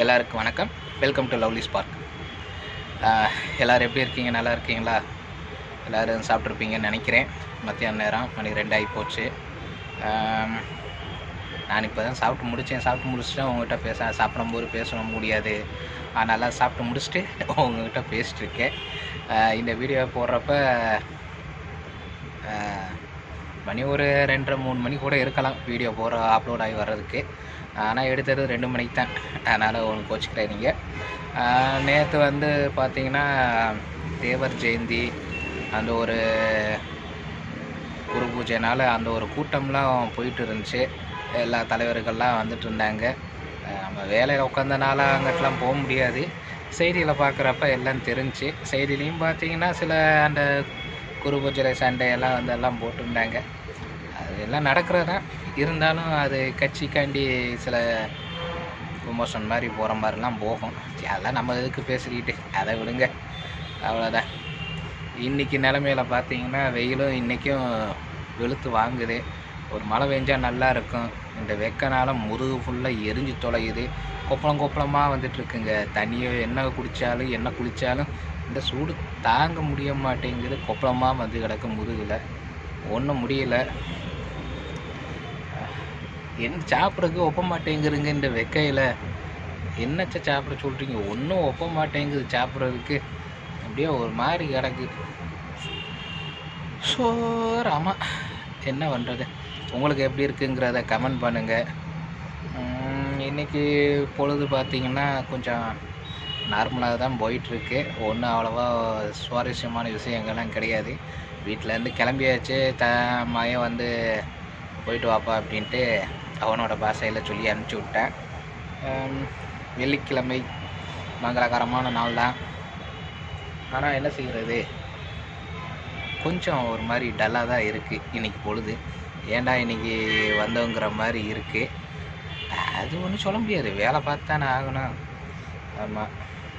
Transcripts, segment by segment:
எல்லாருக்கும் வணக்கம். Welcome to lovely spark எல்லோரும் எப்படி இருக்கீங்க? நல்லா இருக்கீங்களா? எல்லோரும் சாப்பிட்ருப்பீங்கன்னு நினைக்கிறேன். மத்தியான நேரம் மணி ரெண்டாகி போச்சு. நான் இப்போ தான் சாப்பிட்டு முடித்தேன் சாப்பிட்டு முடிச்சுட்டு உங்கள்கிட்ட பேச சாப்பிடும்போது பேசணும் முடியாது. அதனால் சாப்பிட்டு முடிச்சுட்டு உங்கள்கிட்ட பேசிட்டுருக்கேன் இந்த வீடியோ போடுறப்ப மணி ஒரு ரெண்டரை மூணு மணி கூட இருக்கலாம் வீடியோ போகிற அப்லோட் ஆகி வர்றதுக்கு. ஆனால் எடுத்தது ரெண்டு மணிக்கு தான். அதனால் ஒன்று கோச்சிக்கிறேன் நீங்கள் நேற்று வந்து பார்த்தீங்கன்னா தேவர் ஜெயந்தி அந்த ஒரு குரு பூஜைனால் அந்த ஒரு கூட்டம்லாம் போயிட்டு இருந்துச்சு. எல்லா தலைவர்கள்லாம் வந்துட்டு இருந்தாங்க. நம்ம வேலையில் உட்காந்தனால அங்கிட்டலாம் போக முடியாது. செய்தியில் பார்க்குறப்ப எல்லாம் தெரிஞ்சு செய்திலையும் பார்த்தீங்கன்னா சில அந்த குரு சண்டையெல்லாம் சண்டை எல்லாம் வந்து எல்லாம் போட்டிருந்தாங்க. அது எல்லாம் நடக்கிறது? தான் இருந்தாலும் அது கட்சிக்காண்டி சில ப்ரொமோஷன் மாதிரி போகிற மாதிரிலாம் போகும். அதெல்லாம் நம்ம எதுக்கு பேசிக்கிட்டு அதை விடுங்க. அவ்வளோதான் இன்றைக்கி நிலமையில பார்த்தீங்கன்னா வெயிலும் இன்றைக்கும் வெளுத்து வாங்குது. ஒரு மழை பெஞ்சால் நல்லா இருக்கும். இந்த வெக்கனால் முதுகு ஃபுல்லாக எரிஞ்சு தொலையுது. கொப்பளம் கொப்பளமாக வந்துட்டுருக்குங்க. தண்ணியை என்ன குடித்தாலும் என்ன குளித்தாலும் இந்த சூடு தாங்க முடிய மாட்டேங்குது. கொப்பளமாக வந்து கிடக்கு முதுகில். ஒன்றும் முடியல. என்ன சாப்பிட்றதுக்கு ஒப்ப மாட்டேங்குதுங்க இந்த வெக்கையில். என்னச்ச சாப்பிட சொல்கிறீங்க ஒன்றும் ஒப்ப மாட்டேங்குது சாப்பிட்றதுக்கு. அப்படியே ஒரு மாதிரி கிடக்கு. ஸோ என்ன பண்ணுறது உங்களுக்கு எப்படி இருக்குங்கிறத கமெண்ட் பண்ணுங்கள் இன்றைக்கி பொழுது பார்த்தீங்கன்னா கொஞ்சம் நார்மலாக தான் போயிட்டுருக்கு. ஒன்றும் அவ்வளோவா சுவாரஸ்யமான விஷயங்கள்லாம் கிடையாது. வீட்டிலேருந்து கிளம்பியாச்சு. த மயம் வந்து போயிட்டு வாப்பா அப்படின்ட்டு அவனோட பாஷையில் சொல்லி அனுப்பிச்சி விட்டேன். வெள்ளிக்கிழமை மங்களகரமான நாள் தான். ஆனால் என்ன செய்கிறது கொஞ்சம் ஒரு மாதிரி டல்லாக தான் இருக்குது இன்றைக்கி பொழுது. ஏன்டா இன்னைக்கு வந்தோங்கிற மாதிரி இருக்குது அது ஒன்றும் சொல்ல முடியாது. வேலை பார்த்து தானே ஆகணும். ஆமாம்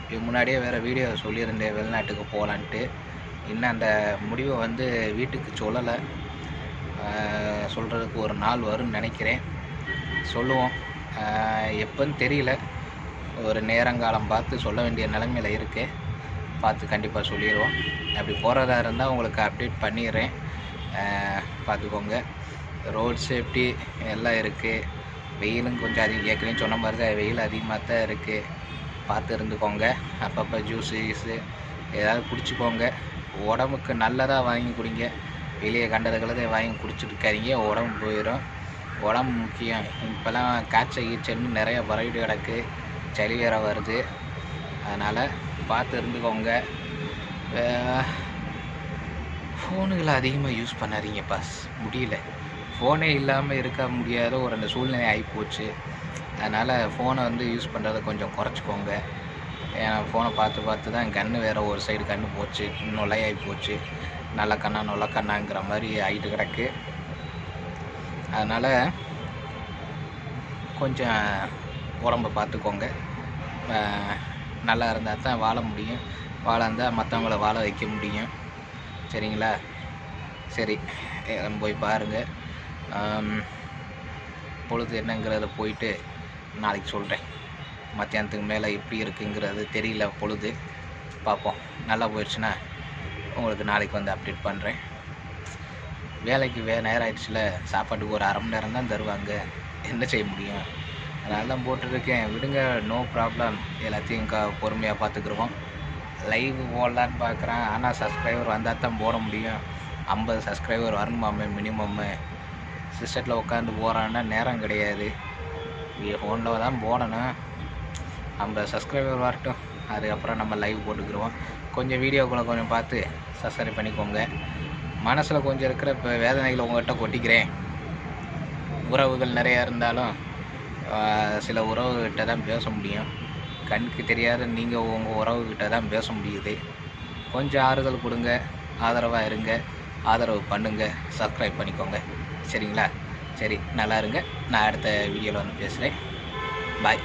இது முன்னாடியே வேறு வீடியோ சொல்லியிருந்தேன் வெளிநாட்டுக்கு போகலான்ட்டு இன்னும் அந்த முடிவை வந்து வீட்டுக்கு சொல்லலை. சொல்கிறதுக்கு ஒரு நாள் வரும்னு நினைக்கிறேன். சொல்லுவோம். எப்போன்னு தெரியல. ஒரு நேரங்காலம் பார்த்து சொல்ல வேண்டிய நிலைமையில் இருக்குது பார்த்து கண்டிப்பாக சொல்லிடுவோம். அப்படி போகிறதா இருந்தால் உங்களுக்கு அப்டேட் பண்ணிடுறேன். பார்த்துக்கோங்க. ரோட் சேஃப்டி எல்லாம் இருக்குது வெயிலும் கொஞ்சம் அதிகம் ஏற்கனவே சொன்ன மாதிரி தான் வெயில் அதிகமாக தான் இருக்குது பார்த்து இருந்துக்கோங்க. அப்பப்போ ஜூஸு கீஸு ஏதாவது குடிச்சுக்கோங்க. உடம்புக்கு நல்லதாக வாங்கி குடிங்க. வெளியே கண்டதுகளை வாங்கி குடிச்சிட்டு உடம்பு போயிடும் உடம்பு முக்கியம். இப்போல்லாம் காய்ச்சல் கீச்சல்னு நிறைய பரவிட்டு கிடக்கு. சளி வேற வருது. அதனால் பார்த்து இருந்துக்கோங்க. ஃபோனுகளை அதிகமாக யூஸ் பண்ணாதீங்க பாஸ் முடியல. ஃபோனே இல்லாமல் இருக்க முடியாத ஒரு அந்த சூழ்நிலை ஆகிப்போச்சு அதனால் ஃபோனை வந்து யூஸ் பண்ணுறதை கொஞ்சம் குறைச்சிக்கோங்க. ஏன்னா ஃபோனை பார்த்து பார்த்து தான் கண்ணு வேறு ஒரு சைடு கண்ணு போச்சு. நொலையாகி போச்சு. நல்ல கண்ணா நொல்ல கண்ணாங்கிற மாதிரி ஆகிட்டு கிடக்கு. அதனால் கொஞ்சம் உடம்ப பார்த்துக்கோங்க. நல்லா இருந்தால் தான் வாழ முடியும். வாழ இருந்தால் மற்றவங்கள வாழ வைக்க முடியும். சரிங்களா? சரி எல்லாம் போய் பாருங்கள் பொழுது என்னங்கிறத போயிட்டு நாளைக்கு சொல்கிறேன் மத்தியானத்துக்கு மேலே எப்படி இருக்குங்கிறது தெரியல பொழுது. பார்ப்போம் நல்லா போயிடுச்சுன்னா உங்களுக்கு நாளைக்கு வந்து அப்டேட் பண்ணுறேன் வேலைக்கு வே நேரம் ஆயிடுச்சுல சாப்பாட்டுக்கு ஒரு அரை மணி நேரம் தான் தருவாங்க. என்ன செய்ய முடியும்? அதனால தான் போட்டுருக்கேன் விடுங்க நோ ப்ராப்ளம் எல்லாத்தையும் க பொறுமையாக பார்த்துக்குருவோம். லைவ் போடலான்னு பார்க்குறேன். ஆனால் சப்ஸ்கிரைபர் வந்தால் தான் போட முடியும். ஐம்பது சப்ஸ்கிரைபர் வரணுமாமே மினிமம்மு சிஸ்டத்தில் உட்காந்து போகிறான்னா நேரம் கிடையாது. ஃபோனில் தான் போடணும். ஐம்பது சப்ஸ்கிரைபர் வரட்டும். அதுக்கப்புறம் நம்ம லைவ் போட்டுக்கிருவோம். கொஞ்சம் வீடியோக்குள்ளே கொஞ்சம் பார்த்து சப்ஸ்கிரைப் பண்ணிக்கோங்க. மனசில் கொஞ்சம் இருக்கிற இப்போ வேதனைகளை உங்கள்கிட்ட கொட்டிக்கிறேன். உறவுகள் நிறையா இருந்தாலும் சில உறவுகிட்ட தான் பேச முடியும். கண்ணுக்கு தெரியாத நீங்கள் உங்கள் உறவுகிட்ட தான் பேச முடியுது. கொஞ்சம் ஆறுதல் கொடுங்க ஆதரவாக இருங்க ஆதரவு பண்ணுங்க சப்ஸ்கிரைப் பண்ணிக்கோங்க. சரிங்களா? சரி நல்லா இருங்க. நான் அடுத்த வீடியோவில் வந்து பேசுகிறேன் பாய்